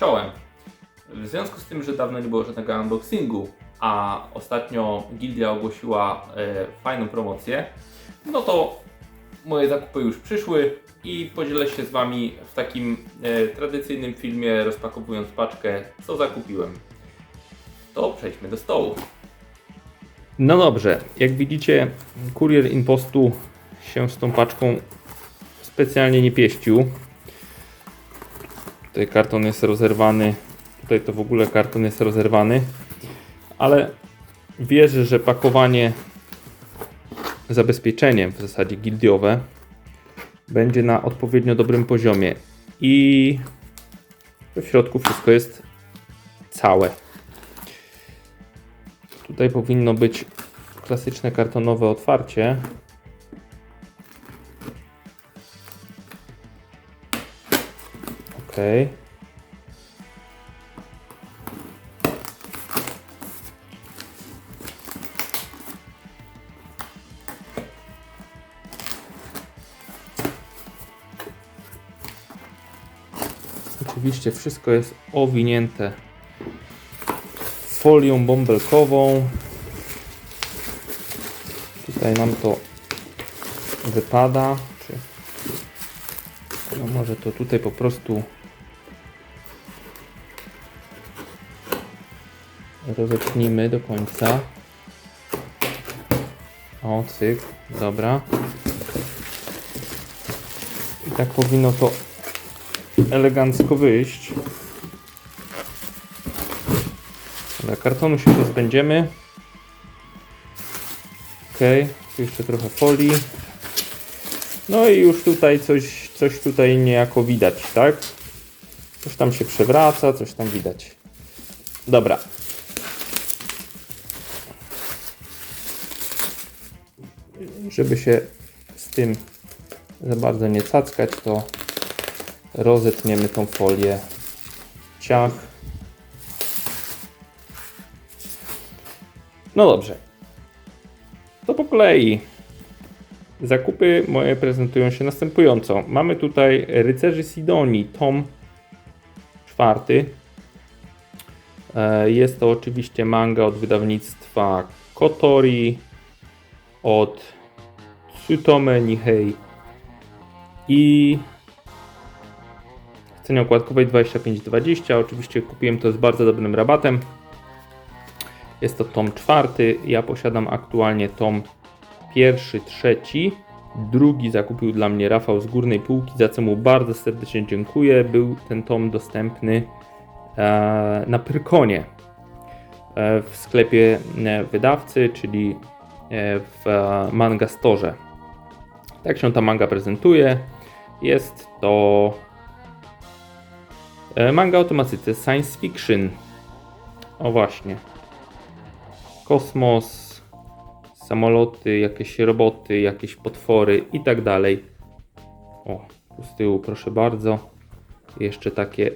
Czołem. W związku z tym, że dawno nie było żadnego unboxingu, a ostatnio Gildia ogłosiła e, fajną promocję, no to moje zakupy już przyszły i podzielę się z Wami w takim e, tradycyjnym filmie, rozpakowując paczkę, co zakupiłem. To przejdźmy do stołu. No dobrze, jak widzicie, kurier Impostu się z tą paczką specjalnie nie pieścił. Tutaj karton jest rozerwany, tutaj to w ogóle karton jest rozerwany, ale wierzę, że pakowanie zabezpieczeniem w zasadzie gildiowe będzie na odpowiednio dobrym poziomie i w środku wszystko jest całe. Tutaj powinno być klasyczne kartonowe otwarcie. Ok. Oczywiście wszystko jest owinięte folią bąbelkową. Tutaj nam to wypada. No może to tutaj po prostu rozetnijmy do końca. O, cyk, dobra. I tak powinno to elegancko wyjść. Dobra, kartonu się pozbędziemy. Ok, jeszcze trochę folii. No i już tutaj coś, coś tutaj niejako widać, tak? Coś tam się przewraca, coś tam widać. Dobra. Żeby się z tym za bardzo nie cackać, to rozetniemy tą folię. Ciach. No dobrze. To po kolei. Zakupy moje prezentują się następująco. Mamy tutaj Rycerzy Sidonii, tom czwarty. E, Jest to oczywiście manga od wydawnictwa Kotori, od Tsutome Nihei i w cenie okładkowej 25,20. Oczywiście kupiłem to z bardzo dobrym rabatem. Jest to tom czwarty. Ja posiadam aktualnie tom pierwszy, trzeci. Drugi zakupił dla mnie Rafał z górnej półki, za co mu bardzo serdecznie dziękuję. Był ten tom dostępny e, na Pyrkonie e, w sklepie e, wydawcy, czyli w Manga Store. Tak się ta manga prezentuje. Jest to e, manga o tematyce science fiction. O właśnie. Kosmos, samoloty, jakieś roboty, jakieś potwory i tak dalej. O, tu z tyłu proszę bardzo. Jeszcze takie,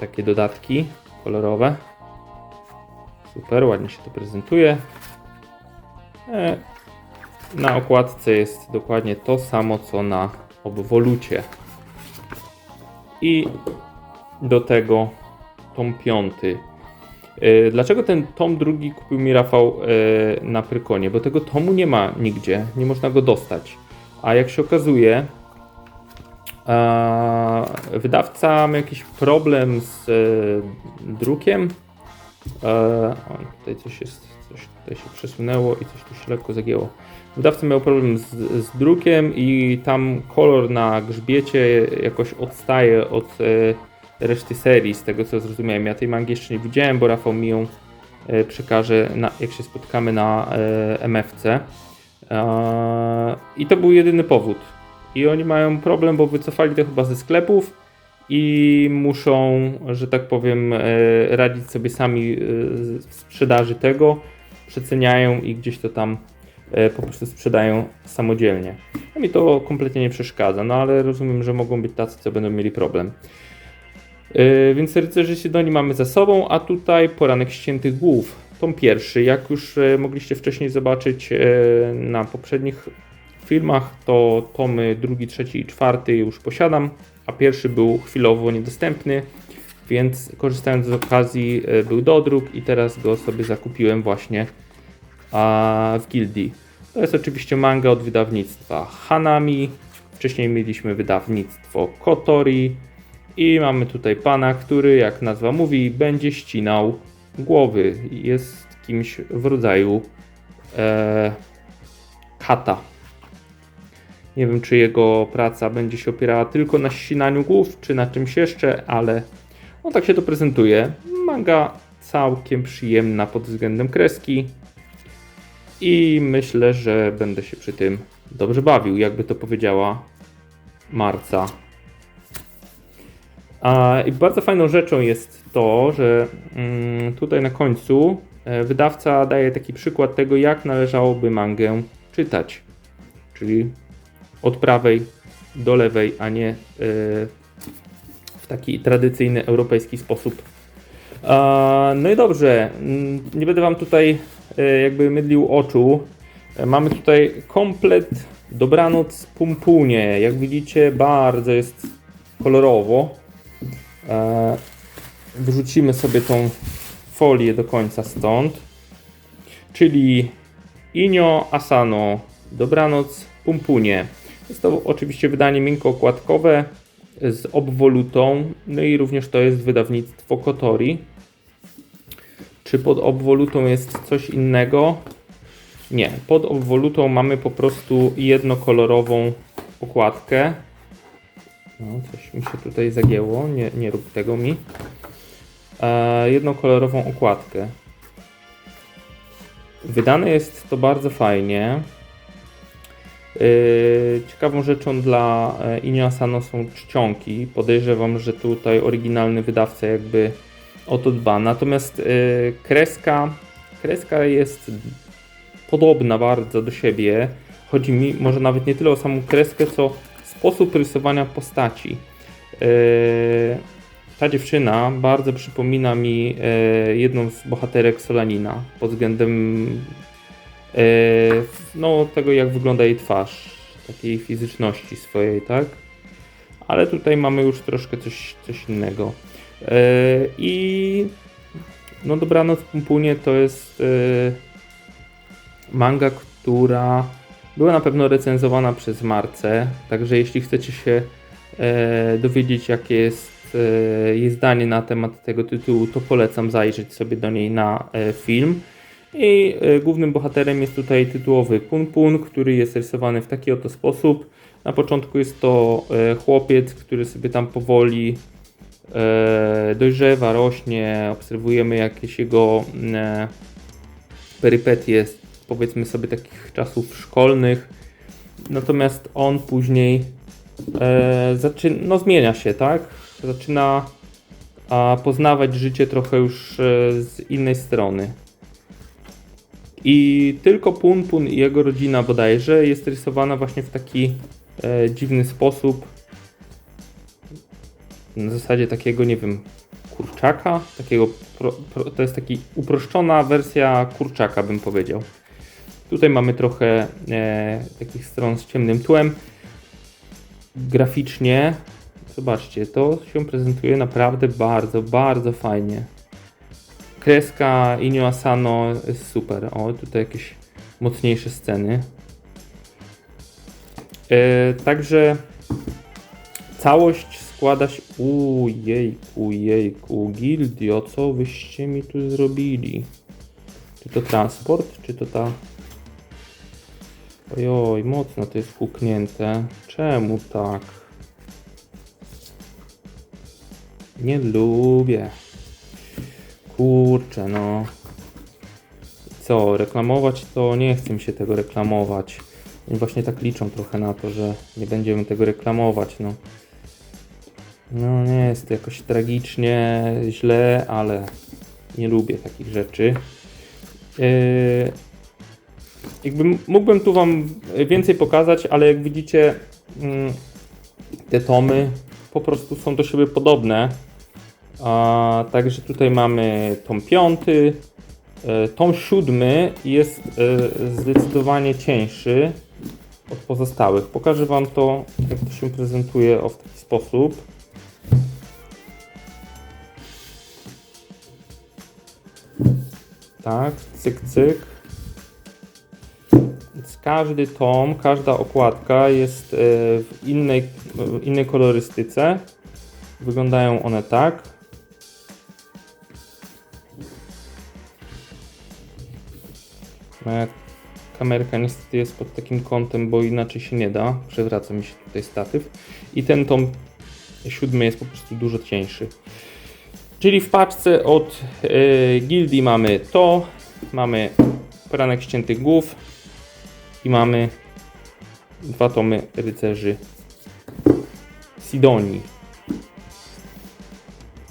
takie dodatki kolorowe. Super, ładnie się to prezentuje. E, na okładce jest dokładnie to samo co na obwolucie. I do tego tom piąty. E, Dlaczego ten tom drugi kupił mi Rafał e, na Prykonie? Bo tego tomu nie ma nigdzie, nie można go dostać. A jak się okazuje, wydawca ma jakiś problem z e, drukiem. E, o, tutaj coś jest, coś tutaj się przesunęło i coś tu się lekko zagięło. Wydawca miał problem z, z drukiem i tam kolor na grzbiecie jakoś odstaje od e, reszty serii, z tego co zrozumiałem. Ja tej mangi jeszcze nie widziałem, bo Rafał mi ją e, przekaże, na, jak się spotkamy na e, MFC. I to był jedyny powód. I oni mają problem, bo wycofali to chyba ze sklepów i muszą, że tak powiem, radzić sobie sami w sprzedaży tego. Przeceniają i gdzieś to tam po prostu sprzedają samodzielnie. No mi to kompletnie nie przeszkadza, no ale rozumiem, że mogą być tacy, co będą mieli problem. Yy, więc rycerzy Sidonii mamy za sobą, a tutaj poranek ściętych głów. Tom pierwszy, jak już e, mogliście wcześniej zobaczyć e, na poprzednich filmach, to tomy drugi, trzeci i czwarty już posiadam, a pierwszy był chwilowo niedostępny. więc korzystając z okazji e, był dodruk i teraz go sobie zakupiłem właśnie a, w gildii. To jest oczywiście manga od wydawnictwa Hanami. Wcześniej mieliśmy wydawnictwo Kotori i mamy tutaj pana, który jak nazwa mówi będzie ścinał głowy. Jest kimś w rodzaju e, kata. Nie wiem, czy jego praca będzie się opierała tylko na ścinaniu głów, czy na czymś jeszcze, ale no tak się to prezentuje. Manga całkiem przyjemna pod względem kreski i myślę, że będę się przy tym dobrze bawił, jakby to powiedziała Marca. A, I bardzo fajną rzeczą jest to, że mm, tutaj na końcu e, wydawca daje taki przykład tego, jak należałoby mangę czytać. Czyli od prawej do lewej, a nie e, w taki tradycyjny europejski sposób. No i dobrze, mm, nie będę Wam tutaj jakby mydlił oczu. E, Mamy tutaj komplet dobranoc pumpunie. Jak widzicie, bardzo jest kolorowo. E, Wrzucimy sobie tą folię do końca stąd. Czyli Inio Asano, dobranoc pumpunie. Jest to oczywiście wydanie miękko-okładkowe z obwolutą, no i również to jest wydawnictwo Kotori. Czy pod obwolutą jest coś innego? Nie, pod obwolutą mamy po prostu jednokolorową okładkę. No, coś mi się tutaj zagięło, nie, nie rób tego mi. E, jednokolorową okładkę. Wydane jest to bardzo fajnie. Yy, Ciekawą rzeczą dla e, Inio Asano są czcionki. Podejrzewam, że tutaj oryginalny wydawca jakby o to dba. Natomiast yy, kreska, kreska jest podobna bardzo do siebie. Chodzi mi może nawet nie tyle o samą kreskę, co sposób rysowania postaci. Yy, Ta dziewczyna bardzo przypomina mi e, jedną z bohaterek Solanina pod względem no, tego, jak wygląda jej twarz, takiej fizyczności swojej, tak? Ale tutaj mamy już troszkę coś, coś innego. E, I no Dobranoc Pumpunie to jest e, manga, która była na pewno recenzowana przez Marcę, także jeśli chcecie się e, dowiedzieć, jakie jest jej zdanie na temat tego tytułu, to polecam zajrzeć sobie do niej na film. I głównym bohaterem jest tutaj tytułowy Pun Pun, który jest rysowany w taki oto sposób. Na początku jest to chłopiec, który sobie tam powoli dojrzewa, rośnie, obserwujemy jakieś jego e, perypetie, powiedzmy sobie takich czasów szkolnych. Natomiast on później e, zaczyna, no zmienia się, tak? Zaczyna poznawać życie trochę już e, z innej strony. I tylko Pun Pun i jego rodzina bodajże jest rysowana właśnie w taki e, dziwny sposób. Na zasadzie takiego, nie wiem, kurczaka. Takiego, pro, pro, to jest taki uproszczona wersja kurczaka, bym powiedział. Tutaj mamy trochę e, takich stron z ciemnym tłem. Graficznie, zobaczcie, to się prezentuje naprawdę bardzo, bardzo fajnie. Kreska Inyo Asano jest super. O, tutaj jakieś mocniejsze sceny. E, także całość składa się. Ujejku, jejku, gildio, co wyście mi tu zrobili? Czy to transport, czy to ta. Ojoj, mocno to jest huknięte. Czemu tak? Nie lubię. Kurczę, no. Co, reklamować to nie chcę mi się tego reklamować. I właśnie tak liczą trochę na to, że nie będziemy tego reklamować, no. No nie jest to jakoś tragicznie źle, ale nie lubię takich rzeczy. Yy, jakby mógłbym tu Wam więcej pokazać, ale jak widzicie, mm, te tomy po prostu są do siebie podobne. A, także tutaj mamy tom piąty. E, Tom siódmy jest e, zdecydowanie cieńszy od pozostałych. Pokażę Wam to, jak to się prezentuje o w taki sposób. Tak, cyk, cyk. Więc każdy tom, każda okładka jest e, w innej, w innej kolorystyce. Wyglądają one tak. Moja kamerka niestety jest pod takim kątem, bo inaczej się nie da. Przewraca mi się tutaj statyw. I ten tom siódmy jest po prostu dużo cieńszy. Czyli w paczce od e, gildii mamy to, mamy poranek ściętych głów i mamy dwa tomy rycerzy Sidonii.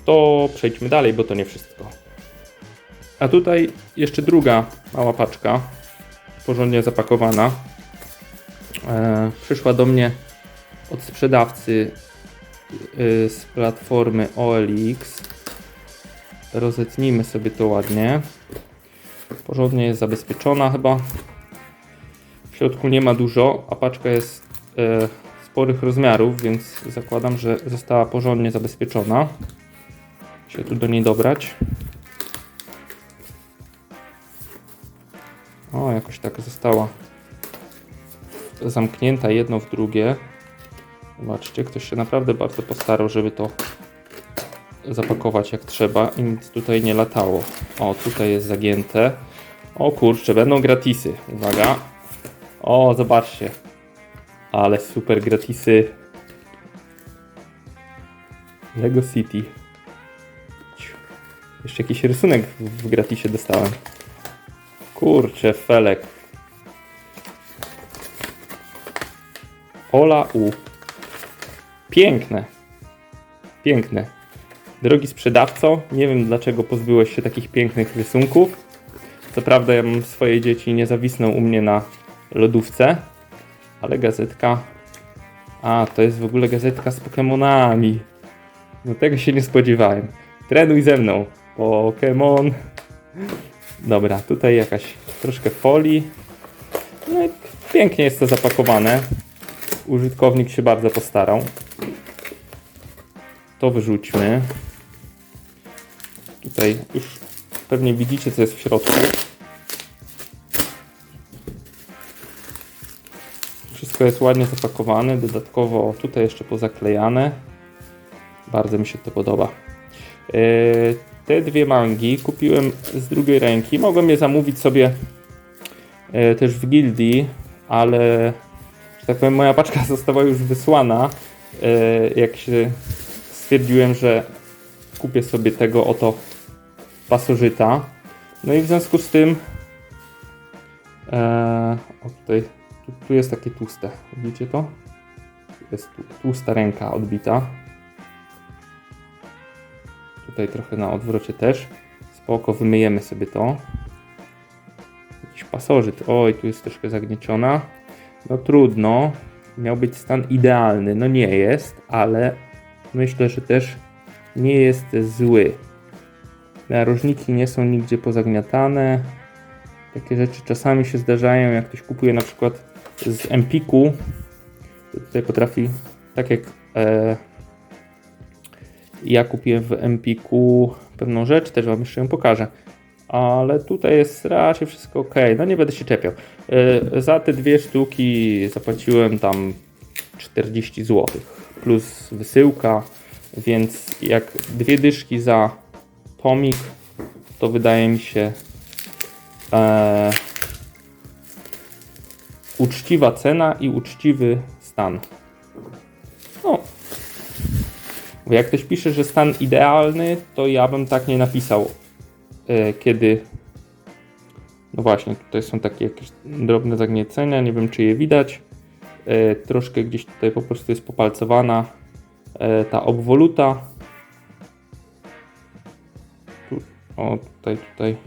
To przejdźmy dalej, bo to nie wszystko. A tutaj jeszcze druga mała paczka, porządnie zapakowana. E, przyszła do mnie od sprzedawcy y, z platformy OLX. Rozetnijmy sobie to ładnie. Porządnie jest zabezpieczona chyba. W środku nie ma dużo, a paczka jest e, sporych rozmiarów, więc zakładam, że została porządnie zabezpieczona. Się tu do niej dobrać. O, jakoś tak została zamknięta jedno w drugie. Zobaczcie, ktoś się naprawdę bardzo postarał, żeby to zapakować jak trzeba i nic tutaj nie latało. O, tutaj jest zagięte. O kurczę, będą gratisy. Uwaga. O, zobaczcie. Ale super gratisy. Lego City. Jeszcze jakiś rysunek w gratisie dostałem. Kurczę, felek. Ola U. Piękne. Piękne. Drogi sprzedawco, nie wiem dlaczego pozbyłeś się takich pięknych rysunków. Co prawda ja mam swoje dzieci nie zawisną u mnie na lodówce, ale gazetka... A, to jest w ogóle gazetka z Pokemonami. No tego się nie spodziewałem. Trenuj ze mną. Pokémon. Dobra, tutaj jakaś troszkę folii. No i pięknie jest to zapakowane. Użytkownik się bardzo postarał. To wyrzućmy. Tutaj już pewnie widzicie, co jest w środku. Wszystko jest ładnie zapakowane, dodatkowo tutaj jeszcze pozaklejane. Bardzo mi się to podoba. Yy, te dwie mangi kupiłem z drugiej ręki. Mogłem je zamówić sobie yy, też w gildii, ale że tak powiem, moja paczka została już wysłana. Yy, jak się stwierdziłem, że kupię sobie tego oto pasożyta. No i w związku z tym e, o tutaj, tu, tu jest takie tłuste. Widzicie to? Tu jest tłusta ręka odbita. Tutaj trochę na odwrocie też. Spoko, wymyjemy sobie to. Jakiś pasożyt. Oj, tu jest troszkę zagnieciona. No trudno. Miał być stan idealny. No nie jest, ale myślę, że też nie jest zły. Narożniki nie są nigdzie pozagniatane. Takie rzeczy czasami się zdarzają, jak ktoś kupuje na przykład z Empiku. To tutaj potrafi, tak jak e, ja kupiłem w Empiku pewną rzecz, też Wam jeszcze ją pokażę. Ale tutaj jest raczej wszystko ok. No nie będę się czepiał. E, za te dwie sztuki zapłaciłem tam 40 zł plus wysyłka, więc jak dwie dyszki za tomik, to wydaje mi się e, uczciwa cena i uczciwy stan. No. Bo jak ktoś pisze, że stan idealny, to ja bym tak nie napisał, e, kiedy. No właśnie, tutaj są takie jakieś drobne zagniecenia, nie wiem czy je widać. E, troszkę gdzieś tutaj po prostu jest popalcowana e, ta obwoluta. O, tutaj, tutaj.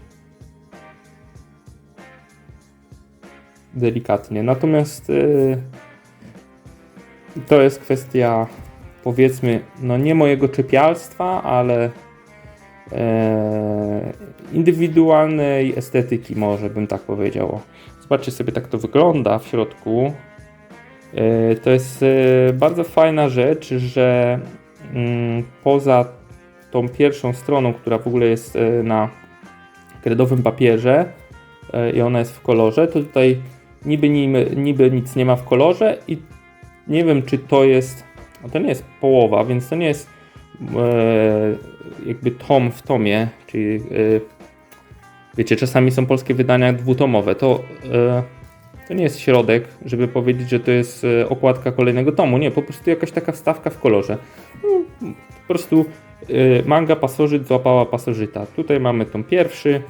Delikatnie. Natomiast e, to jest kwestia powiedzmy, no nie mojego czepialstwa, ale e, indywidualnej estetyki może bym tak powiedział. Zobaczcie sobie tak to wygląda w środku. E, To jest e, bardzo fajna rzecz, że mm, poza tą pierwszą stroną, która w ogóle jest e, na kredowym papierze e, i ona jest w kolorze, to tutaj niby, niby, niby nic nie ma w kolorze i nie wiem czy to jest, no to nie jest połowa, więc to nie jest e, jakby tom w tomie, czyli wiecie, czasami są polskie wydania dwutomowe, to to nie jest środek, żeby powiedzieć, że to jest okładka kolejnego tomu. Nie, po prostu jakaś taka wstawka w kolorze. No, po prostu manga pasożyt złapała pasożyta. Tutaj mamy tą pierwszy.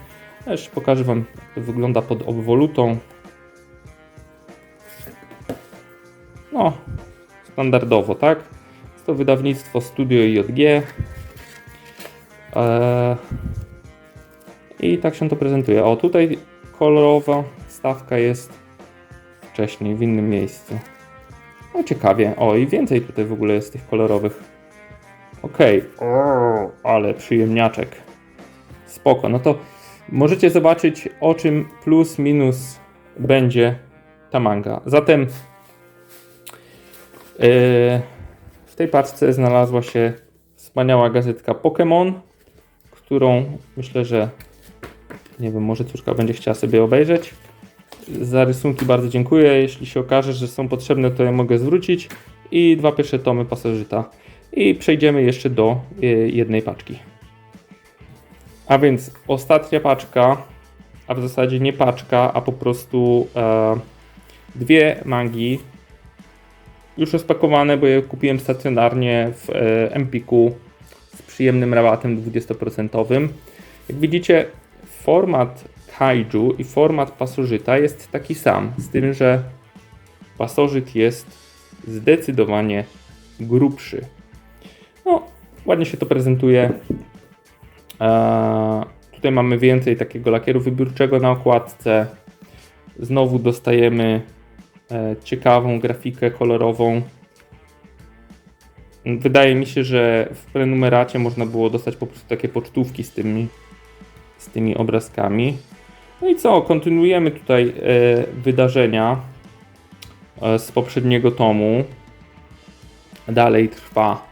Ja pokażę Wam, jak to wygląda pod obwolutą. No, standardowo, tak? Jest to wydawnictwo Studio JG. Eee, I tak się to prezentuje. O, tutaj kolorowa stawka jest wcześniej, w innym miejscu. No ciekawie. O, i więcej tutaj w ogóle jest tych kolorowych. Okej. O, Ale przyjemniaczek. Spoko. No to możecie zobaczyć, o czym plus minus będzie ta manga. Zatem yy, w tej paczce znalazła się wspaniała gazetka Pokémon, którą myślę, że nie wiem, może córka będzie chciała sobie obejrzeć. Za rysunki bardzo dziękuję. Jeśli się okaże, że są potrzebne, to je mogę zwrócić. I dwa pierwsze tomy pasożyta. I przejdziemy jeszcze do y, jednej paczki. A więc ostatnia paczka, a w zasadzie nie paczka, a po prostu e, dwie mangi. Już rozpakowane, bo je kupiłem stacjonarnie w e, Empiku z przyjemnym rabatem 20%. Jak widzicie, format kaiju i format pasożyta jest taki sam, z tym, że pasożyt jest zdecydowanie grubszy. Ładnie się to prezentuje. Eee, tutaj mamy więcej takiego lakieru wybiórczego na okładce. Znowu dostajemy e, ciekawą grafikę kolorową. Wydaje mi się, że w prenumeracie można było dostać po prostu takie pocztówki z tymi, z tymi obrazkami. No i co? Kontynuujemy tutaj e, wydarzenia e, z poprzedniego tomu. Dalej trwa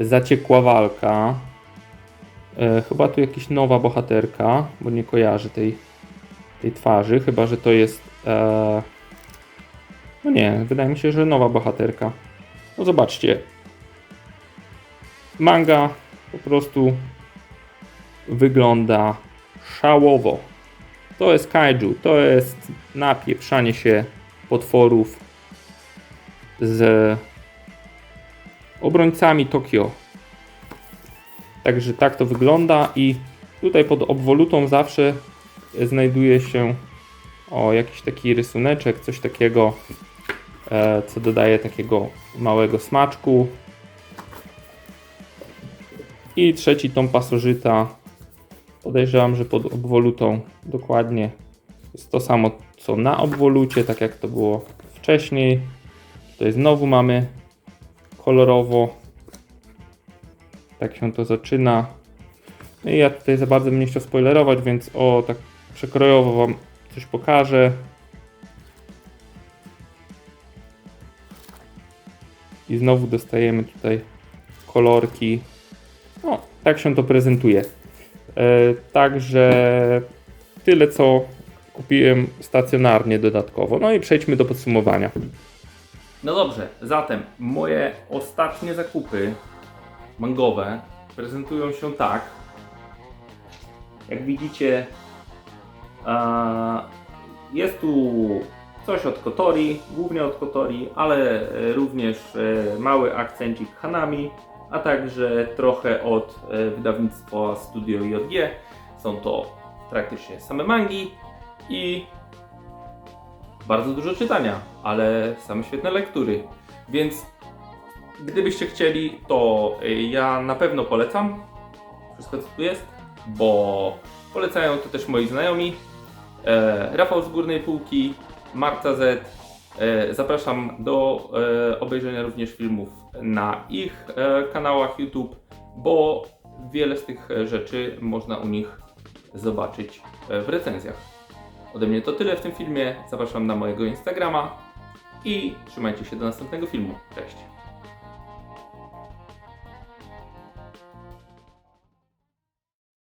zaciekła walka. E, chyba tu jakaś nowa bohaterka, bo nie kojarzę tej, tej twarzy. Chyba, że to jest. E, no nie, wydaje mi się, że nowa bohaterka. No zobaczcie. Manga po prostu wygląda szałowo. To jest kaiju, to jest napieprzanie się potworów z obrońcami Tokio. Także tak to wygląda i tutaj pod obwolutą zawsze znajduje się o jakiś taki rysuneczek, coś takiego, e, co dodaje takiego małego smaczku. I trzeci tom pasożyta. Podejrzewam, że pod obwolutą dokładnie jest to samo co na obwolucie, tak jak to było wcześniej. Tutaj znowu mamy kolorowo. Tak się to zaczyna. No i ja tutaj za bardzo bym nie chciał spoilerować, więc o tak przekrojowo Wam coś pokażę. I znowu dostajemy tutaj kolorki. No, tak się to prezentuje. E, także tyle co kupiłem stacjonarnie dodatkowo. No i przejdźmy do podsumowania. No dobrze, zatem moje ostatnie zakupy mangowe prezentują się tak. Jak widzicie, jest tu coś od Kotori, głównie od Kotori, ale e, również e, mały akcencik Hanami, a także trochę od e, wydawnictwa Studio JG. Są to praktycznie same mangi i bardzo dużo czytania, ale same świetne lektury. Więc gdybyście chcieli, to y, ja na pewno polecam wszystko co tu jest, bo polecają to też moi znajomi. E, Rafał z Górnej Półki, Marta Z. E, zapraszam do e, obejrzenia również filmów na ich e, kanałach YouTube, bo wiele z tych e, rzeczy można u nich zobaczyć e, w recenzjach. Ode mnie to tyle w tym filmie. Zapraszam na mojego Instagrama i trzymajcie się do następnego filmu. Cześć!